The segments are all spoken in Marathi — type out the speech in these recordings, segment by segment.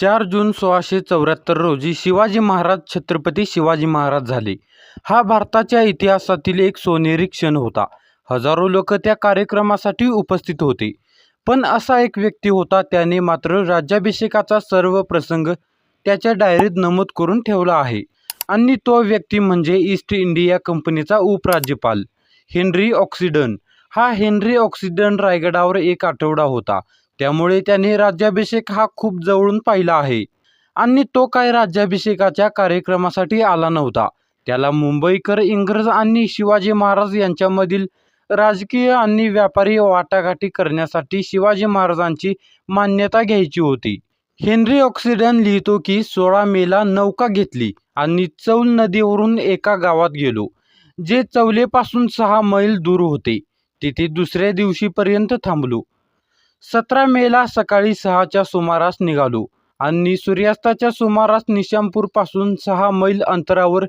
चार जून सोळाशे चौऱ्याहत्तर रोजी शिवाजी महाराज छत्रपती शिवाजी महाराज झाले. हा भारताच्या इतिहासातील एक सोनेरी क्षण होता. हजारो लोक त्या कार्यक्रमासाठी उपस्थित होते. पण असा एक व्यक्ती होता त्याने मात्र राज्याभिषेकाचा सर्व प्रसंग त्याच्या डायरीत नमूद करून ठेवला आहे. आणि तो व्यक्ती म्हणजे ईस्ट इंडिया कंपनीचा उपराज्यपाल हेनरी ऑक्सिडन. हा हेनरी ऑक्सिडन रायगडावर एक आठवडा होता. त्यामुळे त्याने राज्याभिषेक हा खूप जवळून पाहिला आहे. आणि तो काय राज्याभिषेकाच्या कार्यक्रमासाठी आला नव्हता. त्याला मुंबईकर इंग्रज आणि शिवाजी महाराज यांच्यामधील राजकीय आणि व्यापारी वाटाघाटी करण्यासाठी शिवाजी महाराजांची मान्यता घ्यायची होती. हेनरी ऑक्सिडन लिहितो की सोळा मेला नौका घेतली आणि चौल नदीवरून एका गावात गेलो जे चौलेपासून सहा मैल दूर होते. तिथे दुसऱ्या दिवशीपर्यंत थांबलो. सतरा मेला सकाळी सहाच्या सुमारास निघालो आणि सूर्यास्ताच्या सुमारास निशांपूरपासून सहा मैल अंतरावर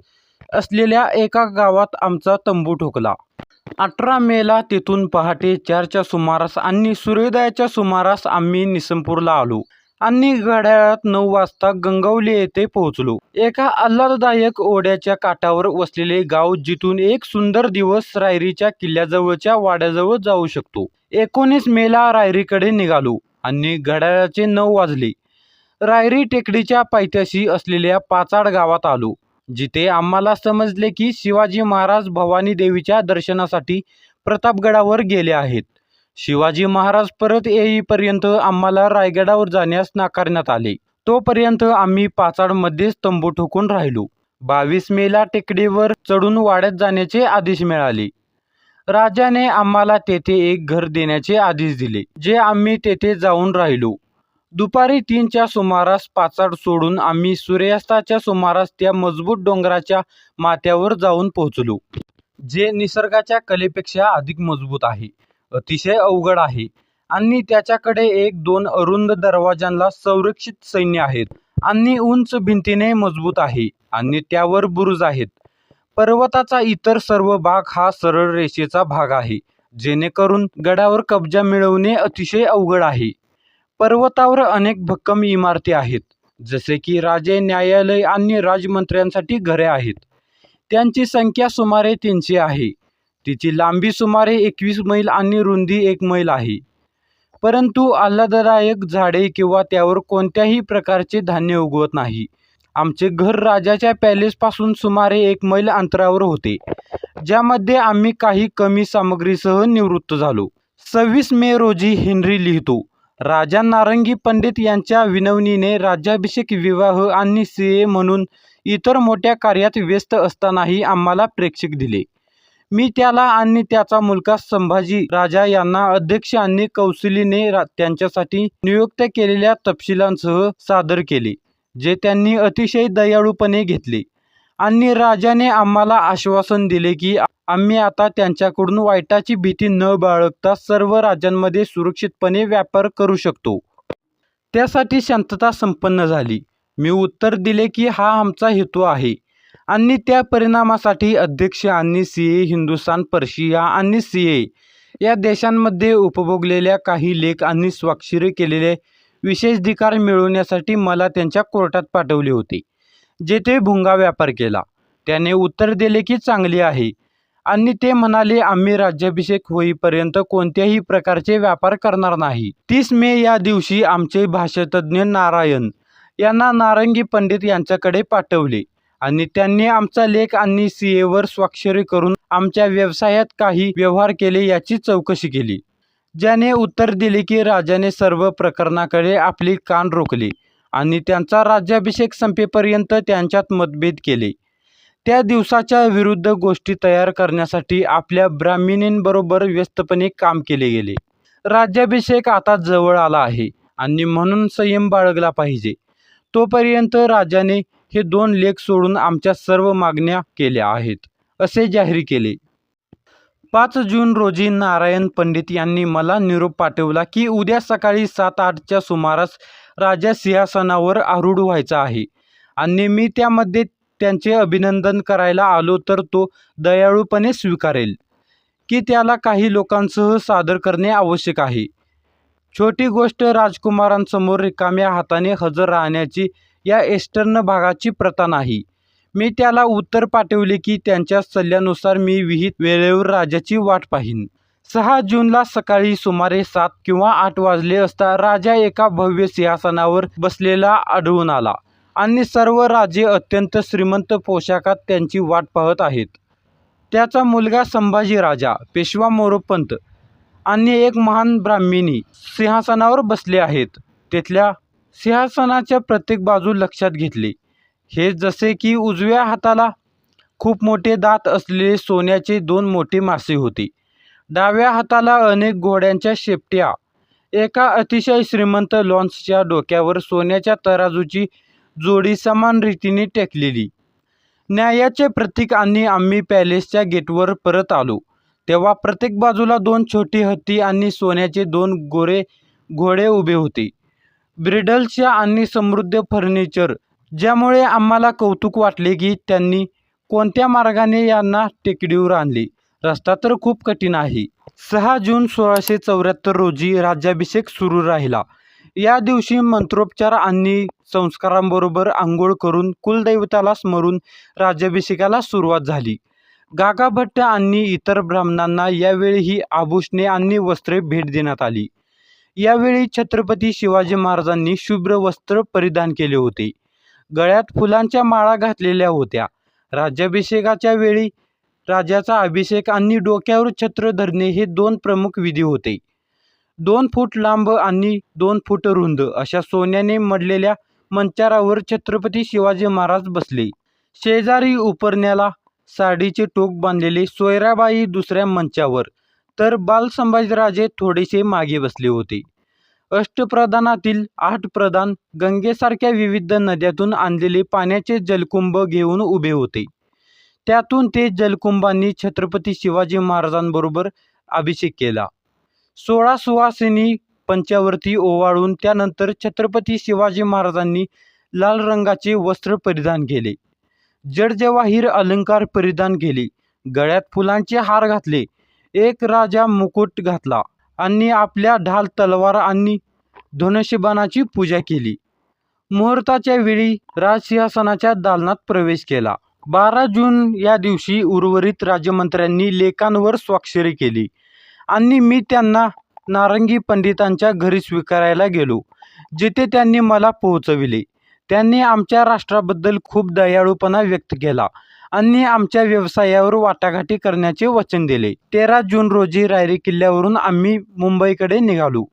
असलेल्या एका गावात आमचा तंबू ठोकला. अठरा मेला तिथून पहाटे चारच्या सुमारास आणि सूर्योदयाच्या सुमारास आम्ही निसमपूरला आलो. आणि घड्याळात नऊ वाजता गंगवली येथे पोहोचलो. एका आल्हाददायक ओढ्याच्या काठावर वसलेले गाव जिथून एक सुंदर दिवस रायरीच्या किल्ल्याजवळच्या वाड्याजवळ जाऊ शकतो. एकोणीस मेला रायरीकडे निघालो आणि घड्याळाचे नऊ वाजले. रायरी टेकडीच्या पायथ्याशी असलेल्या पाचाड गावात आलो जिथे आम्हाला समजले की शिवाजी महाराज भवानी देवीच्या दर्शनासाठी प्रतापगडावर गेले आहेत. शिवाजी महाराज परत येईपर्यंत आम्हाला रायगडावर जाण्यास नाकारण्यात आले. तोपर्यंत आम्ही पाचाडमध्येच तंबू ठोकून राहिलो. बावीस मेला टेकडीवर चढून वाड्यात जाण्याचे आदेश मिळाले. राजाने आम्हाला तेथे एक घर देण्याचे आदेश दिले जे आम्ही तेथे जाऊन राहिलो. दुपारी तीनच्या सुमारास पाचाड सोडून आम्ही सूर्यास्ताच्या सुमारास त्या मजबूत डोंगराच्या माथ्यावर जाऊन पोहोचलो जे निसर्गाच्या कलेपेक्षा अधिक मजबूत आहे. अतिशय अवघड आहे. आणि त्याच्याकडे एक दोन अरुंद दरवाजांना संरक्षित सैन्य आहेत. आणि उंच भिंतीने मजबूत आहे आणि त्यावर बुरुज आहेत. पर्वताचा इतर सर्व भाग हा सरळ रेषेचा भाग आहे जेणेकरून गडावर कब्जा मिळवणे अतिशय अवघड आहे. पर्वतावर अनेक भक्कम इमारती आहेत जसे की राजे न्यायालय आणि राजमंत्र्यांसाठी घरे आहेत. त्यांची संख्या सुमारे तीनशे आहे. तिची लांबी सुमारे एकवीस मैल आणि रुंदी एक मैल आहे. परंतु आल्हाददायक झाडे किंवा त्यावर कोणत्याही प्रकारचे धान्य उगवत नाही. आमचे घर राजाच्या पॅलेसपासून सुमारे एक मैल अंतरावर होते ज्यामध्ये आम्ही काही कमी सामग्रीसह निवृत्त झालो. सव्वीस मे रोजी हेनरी लिहितो राजा नारंगी पंडित यांच्या विनवणीने राज्याभिषेक विवाह आणि सीए म्हणून इतर मोठ्या कार्यात व्यस्त असतानाही आम्हाला प्रेक्षक दिले. मी त्याला आणि त्याचा मुलगा संभाजी राजा यांना अध्यक्ष आणि कौशलीने रा त्यांच्यासाठी नियुक्त केलेल्या तपशिलांसह सादर केले जे त्यांनी अतिशय दयाळूपणे घेतले. आणि राजाने आम्हाला आश्वासन दिले की आम्ही आता त्यांच्याकडून वाईटाची भीती न बाळगता सर्व राज्यांमध्ये सुरक्षितपणे व्यापार करू शकतो. त्यासाठी शांतता संपन्न झाली. मी उत्तर दिले की हा आमचा हेतू आहे. आणि त्या परिणामासाठी अध्यक्ष आणि सी ए हिंदुस्थान पर्शिया आणि सी ए या देशांमध्ये उपभोगलेल्या काही लेख आणि स्वाक्षरी केलेले विशेषाधिकार मिळवण्यासाठी मला त्यांच्या कोर्टात पाठवले होते जेथे भुंगा व्यापार केला. त्याने उत्तर दिले की चांगले आहे आणि ते म्हणाले आम्ही राज्याभिषेक होईपर्यंत कोणत्याही प्रकारचे व्यापार करणार नाही. तीस मे या दिवशी आमचे भाषातज्ञ नारायण यांना नारंगी पंडित यांच्याकडे पाठवले. आणि त्यांनी आमचा लेख आणि सी एवर स्वाक्षरी करून आमच्या व्यवसायात काही व्यवहार केले याची चौकशी केली. ज्याने उत्तर दिले की राजाने सर्व प्रकरणाकडे आपली कान रोखली आणि त्यांचा राज्याभिषेक संपेपर्यंत त्यांच्यात मतभेद केले. त्या दिवसाच्या विरुद्ध गोष्टी तयार करण्यासाठी आपल्या ब्राह्मणींबरोबर व्यस्तपणे काम केले गेले. राज्याभिषेक आता जवळ आला आहे आणि म्हणून संयम बाळगला पाहिजे. तोपर्यंत राजाने हे दोन लेख सोडून आमच्या सर्व मागण्या केल्या आहेत असे जाहीर केले. पाच जून रोजी नारायण पंडित यांनी मला निरोप पाठवला की उद्या सकाळी सात आठच्या सुमारास राजा सिंहासनावर आरूढ व्हायचा आहे आणि मी त्यामध्ये त्यांचे अभिनंदन करायला आलो तर तो दयाळूपणे स्वीकारेल की त्याला काही लोकांसह सादर करणे आवश्यक आहे. छोटी गोष्ट राजकुमारांसमोर रिकाम्या हाताने हजर राहण्याची या एस्टर्न भागाची प्रथा नाही. मी त्याला उत्तर पाठवले की त्यांच्या सल्ल्यानुसार मी विहित वेळेवर राजाची वाट पाहीन. सहा जूनला सकाळी सुमारे सात किंवा आठ वाजले असता राजा एका भव्य सिंहासनावर बसलेला आढळून आला आणि सर्व राजे अत्यंत श्रीमंत पोशाखात त्यांची वाट पाहत आहेत. त्याचा मुलगा संभाजी राजा पेशवा मोरोपंत आणि एक महान ब्राह्मिणी सिंहासनावर बसले आहेत. तिथल्या सिंहासनाच्या प्रत्येक बाजू लक्षात घेतली. हे जसे की उजव्या हाताला खूप मोठे दात असलेले सोन्याचे दोन मोठे मासे होते. डाव्या हाताला अनेक घोड्यांच्या शेपट्या. एका अतिशय श्रीमंत लॉन्सच्या डोक्यावर सोन्याच्या तराजूची जोडी समान रीतीने टेकलेली. न्यायाचे प्रतीक आणि आम्ही पॅलेसच्या गेटवर परत आलो. तेव्हा प्रत्येक बाजूला दोन छोटी हत्ती आणि सोन्याचे दोन गोरे घोडे उभे होते. ब्रिडल्सच्या आणि समृद्ध फर्निचर ज्यामुळे आम्हाला कौतुक वाटले की त्यांनी कोणत्या मार्गाने यांना टेकडीवर आणले. रस्ता तर खूप कठीण आहे. सहा जून सोळाशे चौऱ्याहत्तर रोजी राज्याभिषेक सुरू राहिला. या दिवशी मंत्रोपचार आणि संस्कारांबरोबर आंघोळ करून कुलदैवताला स्मरून राज्याभिषेकाला सुरुवात झाली. गागाभट्ट आणि इतर ब्राह्मणांना यावेळी आभूषणे आणि वस्त्रे भेट देण्यात आली. यावेळी छत्रपती शिवाजी महाराजांनी शुभ्र वस्त्र परिधान केले होते. गळ्यात फुलांच्या माळा घातलेल्या होत्या. राज्याभिषेकाच्या वेळी राजाचा अभिषेक आणि डोक्यावर छत्र धरणे हे दोन प्रमुख विधी होते. दोन फूट लांब आणि दोन फूट रुंद अशा सोन्याने मडलेल्या मंचारावर छत्रपती शिवाजी महाराज बसले. शेजारी उपरण्याला साडीचे टोक बांधलेले सोयराबाई दुसऱ्या मंचावर तर बाल संभाजीराजे थोडेसे मागे बसले होते. अष्टप्रधानातील आठ प्रधान गंगेसारख्या विविध नद्यातून आणलेले पाण्याचे जलकुंभ घेऊन उभे होते. त्यातून ते जलकुंभांनी छत्रपती शिवाजी महाराजांबरोबर अभिषेक केला. सोळा सुवासिनी पंचावरती ओवाळून त्यानंतर छत्रपती शिवाजी महाराजांनी लाल रंगाचे वस्त्र परिधान केले. जडजवाहीर अलंकार परिधान केले. गळ्यात फुलांचे हार घातले. एक राजा मुकुट घातला आणि आपल्या ढाल तलवार आणि धनुष्यबाणाची पूजा केली. मुहूर्ताच्या वेळी राजसिंहासनाच्या दालनात प्रवेश केला. बारा जून या दिवशी उर्वरित राजमंत्र्यांनी लेखांवर स्वाक्षरी केली आणि मी त्यांना नारंगी पंडितांच्या घरी स्वीकारायला गेलो जिथे त्यांनी मला पोहोचविले. त्यांनी आमच्या राष्ट्राबद्दल खूप दयाळूपणा व्यक्त केला. आणि आमच्या व्यवसायावर वाटाघाटी करण्याचे वचन दिले. तेरा जून रोजी रायरी किल्ल्यावरून आम्ही मुंबईकडे निघालो.